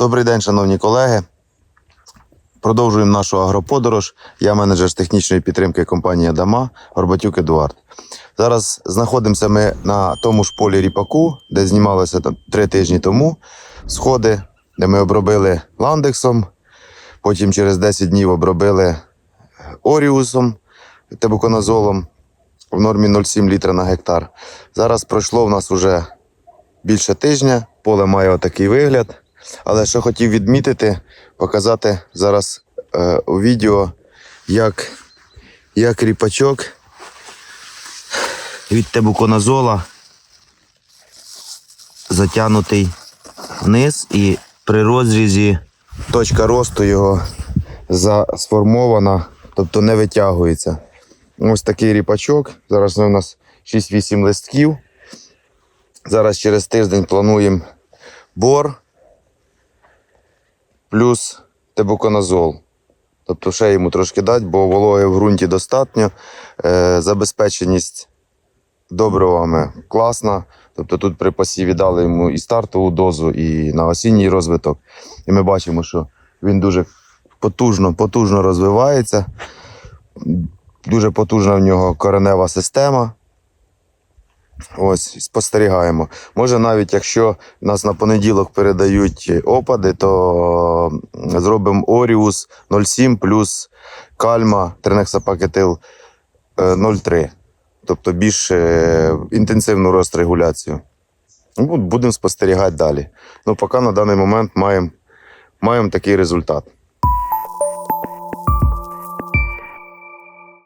Добрий день, шановні колеги. Продовжуємо нашу агроподорож. Я менеджер з технічної підтримки компанії Дама Горбатюк Едуард. Зараз знаходимося ми на тому ж полі ріпаку, де знімалося там три тижні тому сходи, де ми обробили ландексом. Потім через 10 днів обробили оріусом, тебуконазолом в нормі 0,7 літра на гектар. Зараз пройшло в нас вже більше тижня. Поле має отакий вигляд. Але що хотів відмітити, показати зараз е, у відео, як, як ріпачок від тебуконазола затягнутий вниз і при розрізі точка росту його за- сформована, тобто не витягується. Ось такий ріпачок. Зараз у нас 6-8 листків. Зараз через тиждень плануємо бор плюс тебуконазол. Тобто ще йому трошки дати, бо вологи в ґрунті достатньо. Е, забезпеченість добривами класна. Тобто тут при посіві дали йому і стартову дозу, і на осінній розвиток. І ми бачимо, що він дуже потужно, потужно розвивається. Дуже потужна в нього коренева система. Ось, спостерігаємо. Може, навіть якщо нас на понеділок передають опади, то зробимо Оріус 0,7 плюс кальма тринексапакетил е, 0,3. Тобто більш е, інтенсивну розрегуляцію. Ну, Будемо спостерігати далі. Ну, поки на даний момент маємо маємо такий результат.